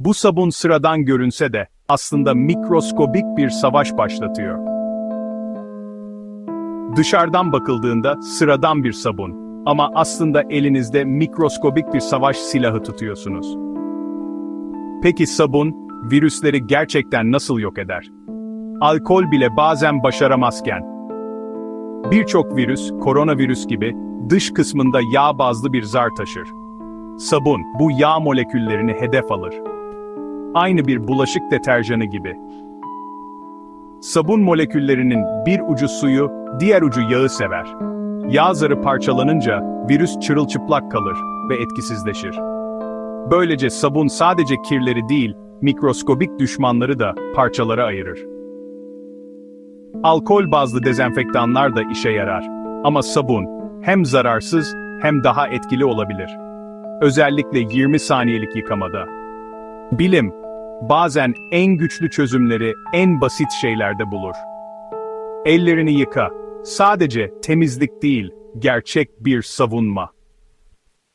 Bu sabun sıradan görünse de aslında mikroskobik bir savaş başlatıyor. Dışarıdan bakıldığında sıradan bir sabun ama aslında elinizde mikroskobik bir savaş silahı tutuyorsunuz. Peki sabun virüsleri gerçekten nasıl yok eder? Alkol bile bazen başaramazken Birçok virüs, koronavirüs gibi, dış kısmında yağ bazlı bir zar taşır. Sabun, bu yağ moleküllerini hedef alır. Aynı bir bulaşık deterjanı gibi. Sabun moleküllerinin bir ucu suyu, diğer ucu yağı sever. Yağ zarı parçalanınca, virüs çırılçıplak kalır ve etkisizleşir. Böylece sabun sadece kirleri değil, mikroskobik düşmanları da parçalara ayırır. Alkol bazlı dezenfektanlar da işe yarar. Ama sabun hem zararsız hem daha etkili olabilir. Özellikle 20 saniyelik yıkamada. Bilim bazen en güçlü çözümleri en basit şeylerde bulur. Ellerini yıka. Sadece temizlik değil, gerçek bir savunma.